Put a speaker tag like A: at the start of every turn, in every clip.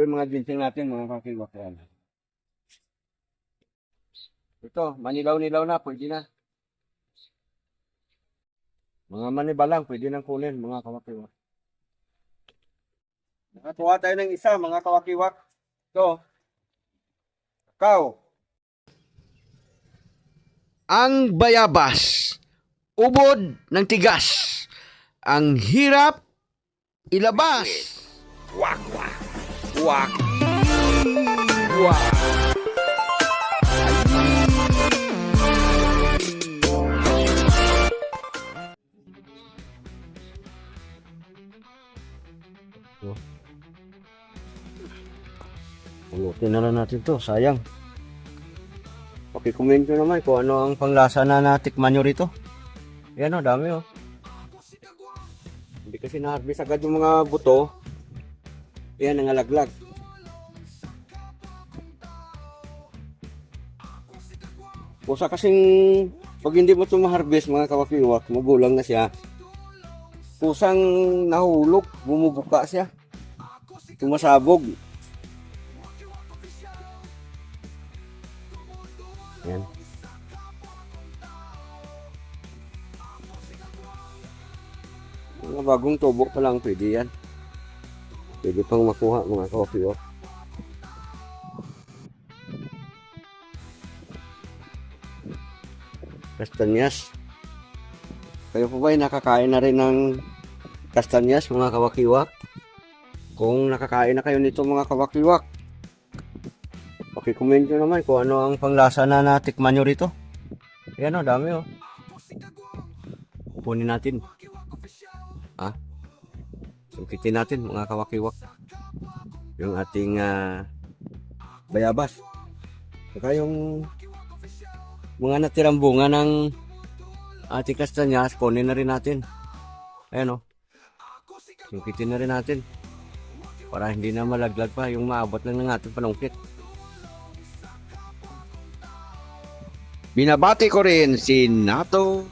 A: Ito yung mga ginseng natin, mga kakiwak yan. Ito, manilaw-nilaw na, pwede na. Mga maniba lang, pwede nang kunin, mga kawakiwak. Nakatuwa tayo ng isa, mga kawakiwak. Ito. Kakao.
B: Ang bayabas, ubod ng tigas. Ang hirap ilabas.
A: Wak, wak. Wak.
B: Wow.
A: Pulutin na lang natin to, sayang. Pakikomment nyo naman kung ano ang panglasa na natikman nyo rito. Yan o, dami o. Hindi kasi na-harvest agad yung mga buto. Yan, nangalaglag. Kusa kasing pag hindi mo ito mga kawakiwak, magulang na siya. Kusang nahulog, bumubuka siya. Tumasabog. Yan. Mga bagong tubo pa lang pwede yan. Pwede pang makuha mga coffee oh. Kastanyas. Kayo po ba ay nakakain na rin ng kastanyas mga kawakiwak? Kung nakakain na kayo nito mga kawakiwak, Paki-comment nyo naman kung ano ang panglasa na natikman nyo rito. Ayan o, dami o. Kukunin natin. Sungkitin natin mga kawakiwak. Yung ating ah, bayabas. Saka yung mga natirang bunga ng ating kastanyas, kunin na rin natin. Ayan o. Sungkitin na rin natin. Para hindi na malaglag pa yung maabot lang ng ating panungkit.
B: Binabati ko rin si Nato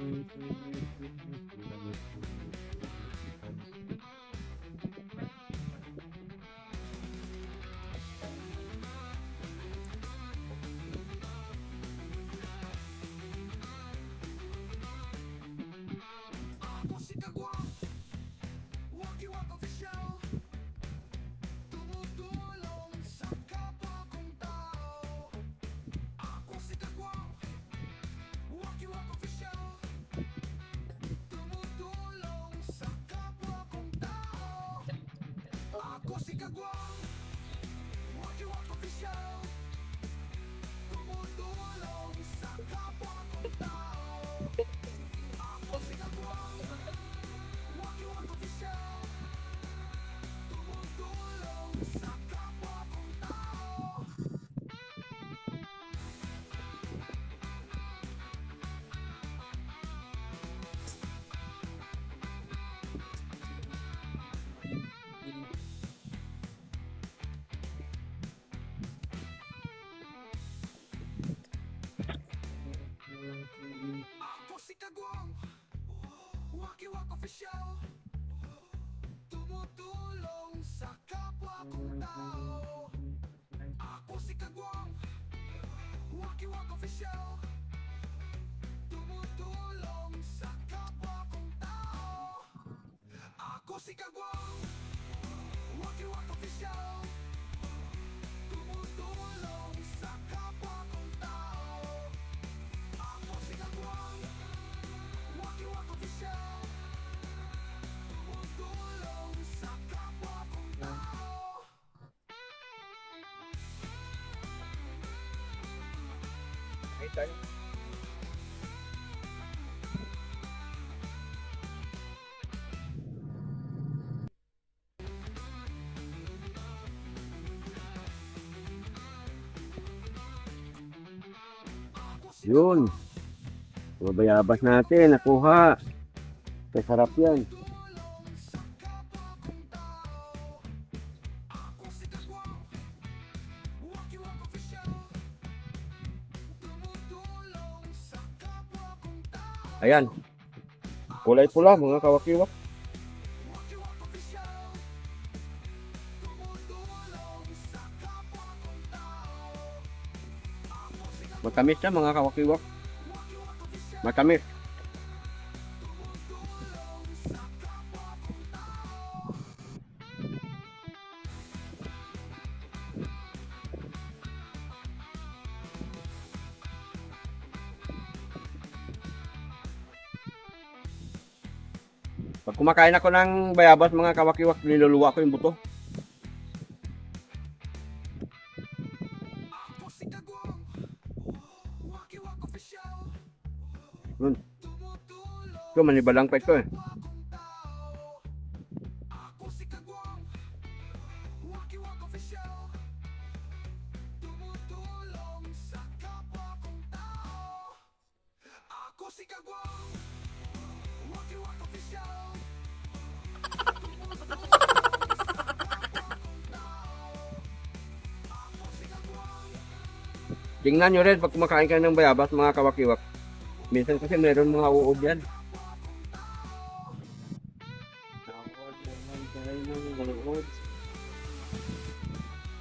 C: Thank you. Igor. Ako Official Tumutulong sa kapwa kong tao. Ako si Kagwang Wakiwak Official. Tumutulong sa kapwa kong tao. Ako si Kagwang May tayo.
A: Yun. Mabayabas natin, nakuha. Kaya sarap yan. Ayan. Kulay pula mga kawakiwak. Matamis na mga kawakiwak. Matamis. Kumakain ako ng bayabas mga kawakiwak, niluluwa ko yung buto. Yun. Ito, manibalang pa ito eh. Tingnan nyo rin pag kumakain kayo ng bayabas mga kawakiwak. Minsan kasi meron mga uod yan.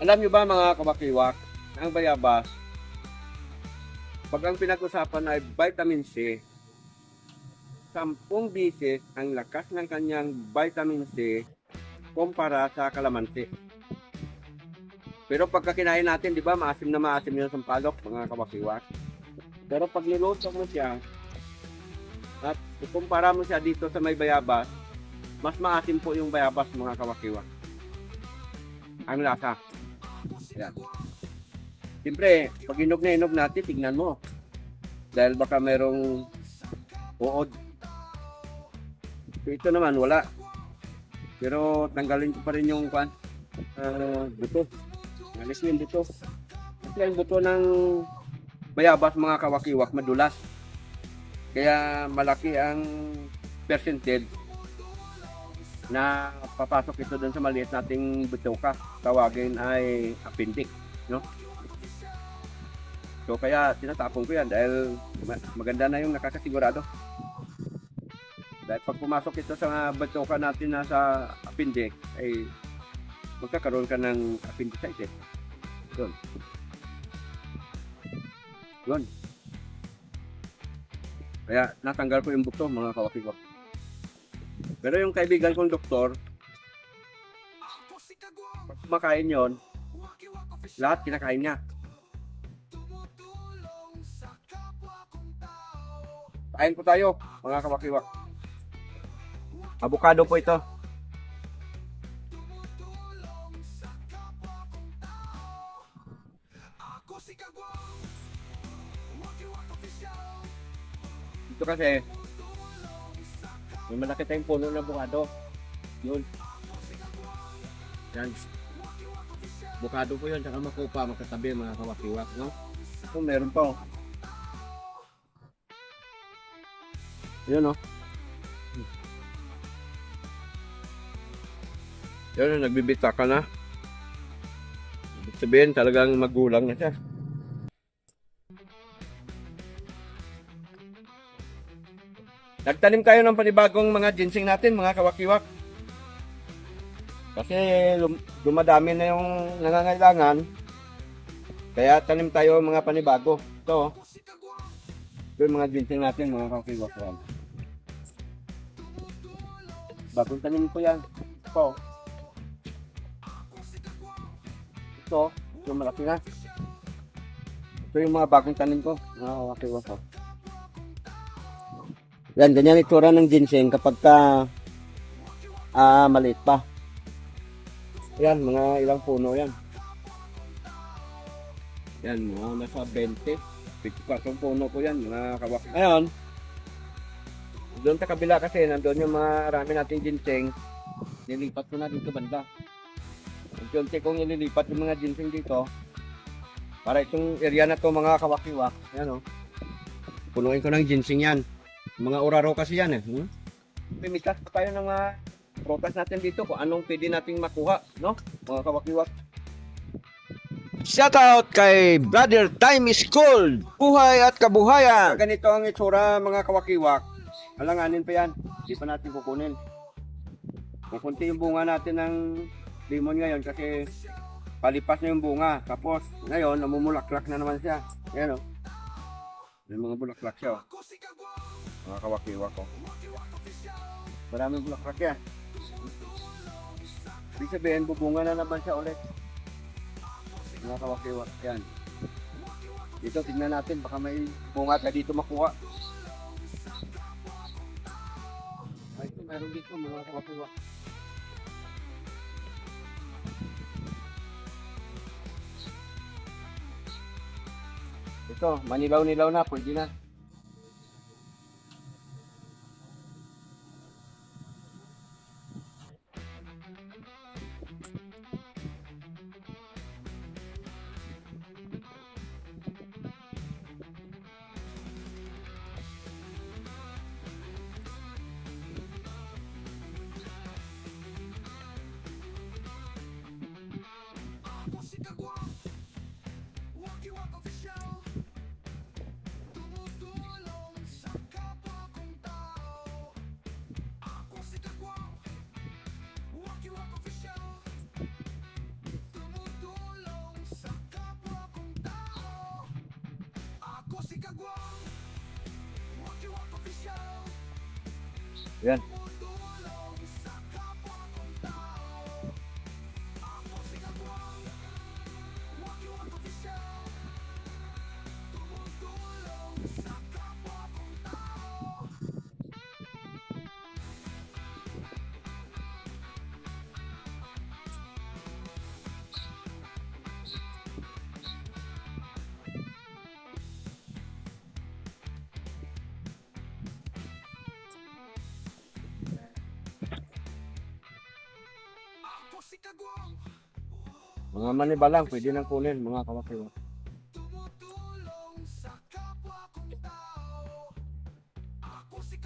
A: Alam nyo ba mga kawakiwak, ang bayabas, pag ang pinag-usapan ay vitamin C, 10 bisis ang lakas ng kanyang vitamin C kumpara sa kalamansi. Pero pagka kinain natin, di ba, maasim na maasim yung sampalok, mga kawakiwak. Pero pag niluto mo siya, at ikumpara mo siya dito sa may bayabas, mas maasim po yung bayabas, mga kawakiwak. Ang lasa. Yan. Siyempre, pag inog na inog natin, tignan mo. Dahil baka merong uod. So, ito naman, wala. Pero tanggalin ko pa rin yung kwan, ah, buto. Alis mo yung buto. Buto ng bayabas mga kawakiwak madulas. Kaya malaki ang percentage na papasok ito doon sa maliit nating butoka. Tawagin ay appendix, no? So kaya tinatapon ko yan dahil ma- maganda na yung nakakasigurado. Dahil pag pumasok ito sa butoka natin na sa appendix ay magkakaroon ka ng appendicitis. Yun. Yun. Kaya natanggal ko yung buto mga kawakiwak. Pero yung kaibigan kong doktor, pag kumakain yon, lahat kinakain niya. Kain po tayo, mga kawakiwak. Avocado po ito. Ito kasi, may malaki tayong puno ng bukado. Yun. Yan. Bukado po yun, tsaka makupa, magkatabi mga kawakiwak, no? Ito meron pa, oh. Yun, oh. Yun, nagbibita ka na. Ibig sabihin, talagang magulang na siya. Nagtanim kayo ng panibagong mga ginseng natin, mga kawakiwak. Kasi dumadami na yung nangangailangan. Kaya tanim tayo mga panibago. Ito, oh. ito yung mga ginseng natin, mga kawakiwak. Bagong tanim ko yan. Ito. Ito, yung malaki na. Ito yung mga bagong tanim ko, mga kawakiwak. Oh. Yan, ganyan itsura ng ginseng kapag ka ah, maliit pa. Yan, mga ilang puno yan. Yan, mga nasa 20. 54 puno ko yan, mga kawak. Ngayon, doon sa kabila kasi, nandun yung mga rami nating ginseng. Nilipat ko na dito banda. Unti-unti kong nililipat yung mga ginseng dito. Para itong area na to mga kawakiwak. Yan o. Punuin ko ng ginseng yan. Mga oraro kasi yan eh. Hmm? Pimitas pa tayo ng mga protas natin dito kung anong pwede nating makuha, no? Mga kawakiwak.
B: Shoutout kay Brother Time is Cold. Buhay at kabuhayan.
A: Ganito ang itsura mga kawakiwak. Alanganin pa yan. Hindi pa natin kukunin. Kukunti yung bunga natin ng limon ngayon kasi palipas na yung bunga. Tapos ngayon, namumulaklak na naman siya. Ayan o. May mga bulaklak siya o. Mga kawakiwak ko. Maraming bulaklak yan. Ibig sabihin, bubunga na naman siya ulit. Mga kawakiwak yan. Dito, tignan natin. Baka may bunga ka dito makuha. Ay, ito, meron dito mga kawakiwak. Ito, manilaw-nilaw na, pwede na. Yan. Mga maniba lang, pwede nang kunin mga kawakiwak.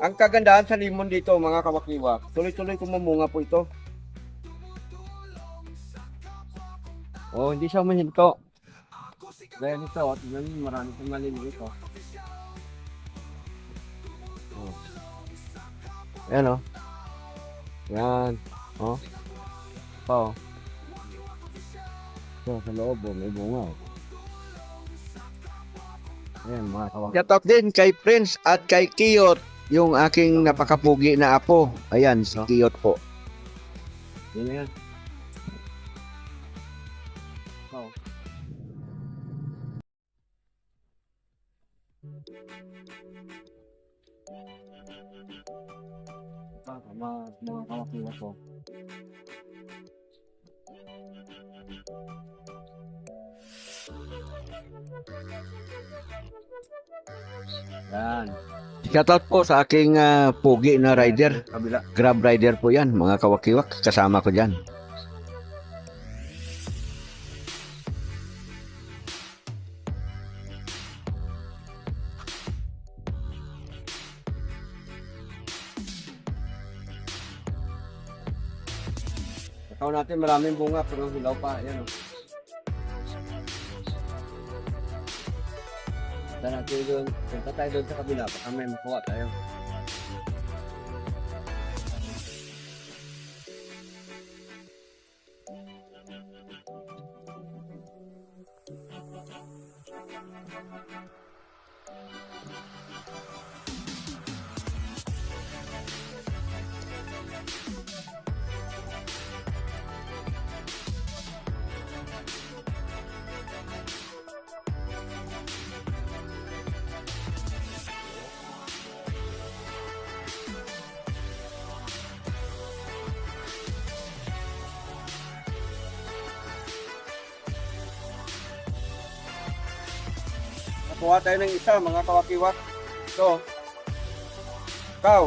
A: Ang kagandahan sa limon dito mga kawakiwak, tuloy-tuloy kumamunga po ito. Oh, hindi siya mahinto. Gaya nito, at yan, marami pang maliliit oh. oh. Ayan oh. Yan. Oh. Pa oh. Ito, sa loob oh, may bunga oh. Ayan mga kawakiwak.
B: Shoutout din kay Prince at kay Kiyot. Yung aking napakapugi na apo. Ayan, si Kiyot po.
A: Yan na yan. Yan.
B: Shoutout po sa aking ah, pugi na rider.
A: Kabila.
B: Grab rider po yan, mga kawakiwak. Kasama ko dyan.
A: Kakao natin maraming bunga pero hilaw pa. Ayan o. Punta natin doon. Punta tayo doon sa kabila. Baka may makuha tayo. Nakuha tayo ng isa, mga kawakiwak. Ito. Ikaw.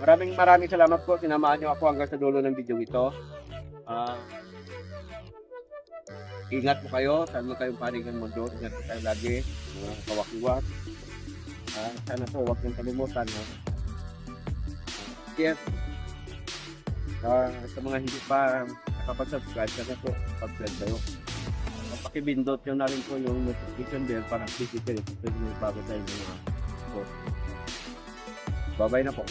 A: Maraming maraming salamat po. Sinamahan niyo ako hanggang sa dulo ng video ito. Ah, ingat po kayo. Saan mo kayong panig ng mundo. Ingat po tayo lagi. Mga kawakiwak. Ah, sana po huwag niyong kalimutan. No? Yes. Ah, sa mga hindi pa nakapag-subscribe, sana po subscribe kayo. Uh, pakibindot nyo na rin po yung notification bell para kayo sa may bago tayo mga post. Bye-bye na po.